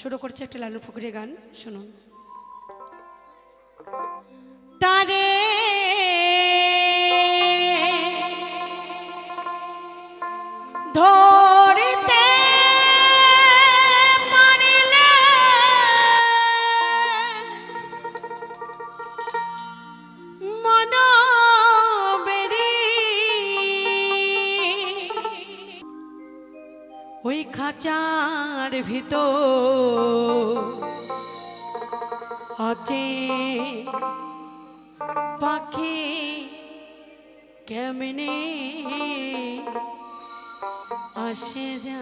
শুরু করছে একটা লালু ফুকুরের গান শুনুন। তারে ভিতর আছে পাখি কেমনে আসে যা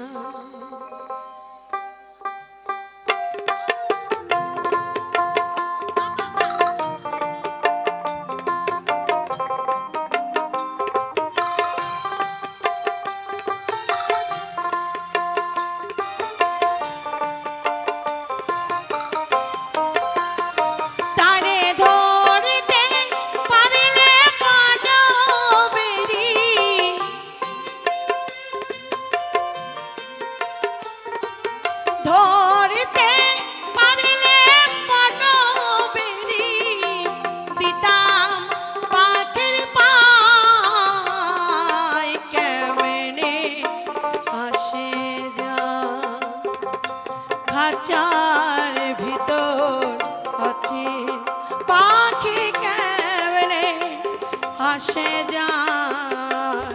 আসে যায়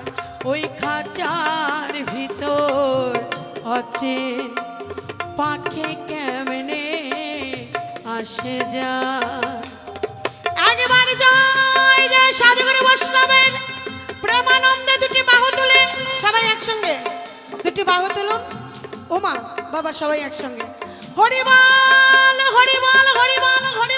ওই খাঁচার ভিতর আছে পাখি কেমনে আসে যায় একবার জয় জয় সাধুগুরু বৈষ্ণবের প্রেমানন্দে দুটি বাহু তুলে সবাই একসঙ্গে। দুটি বাহু তুলুন। ওমা বাবা সবাই একসঙ্গে। হরিবল হরিবল হরিবল হরিবল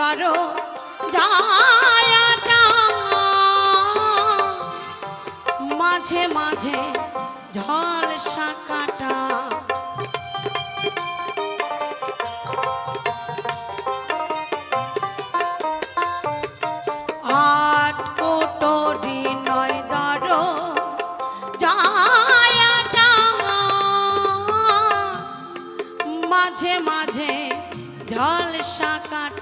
দর যায়াটা। মাঝে মাঝে দর যায়াটা। মাঝে মাঝে ঝল শাকাটা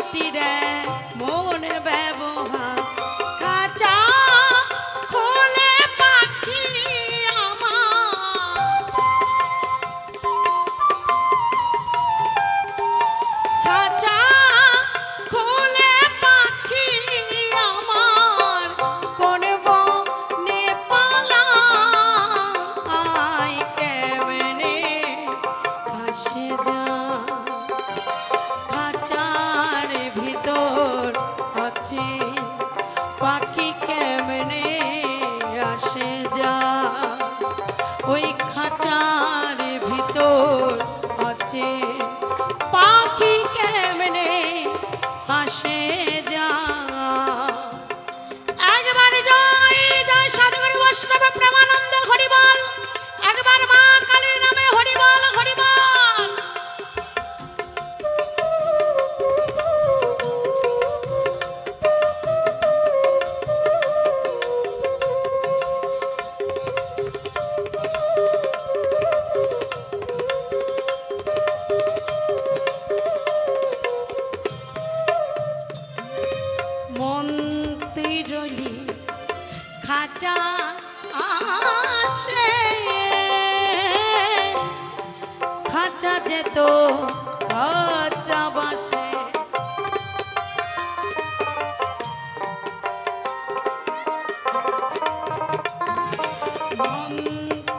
প্রীতিরে মন ব্যবহার তো কাঁচা বাসে।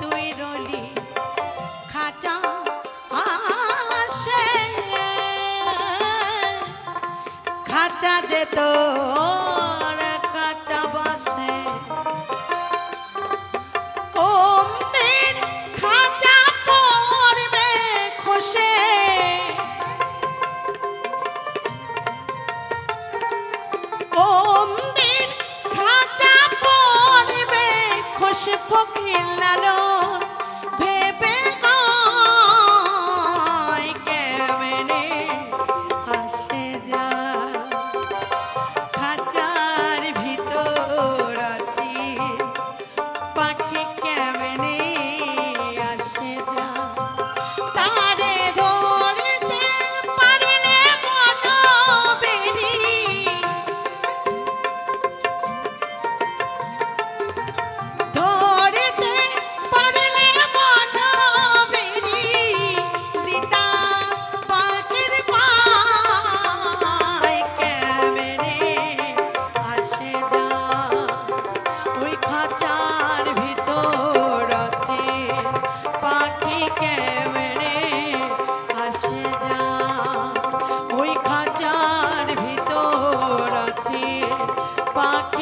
তুই রলি খাঁচা আসে। খাঁচা যেত পাখি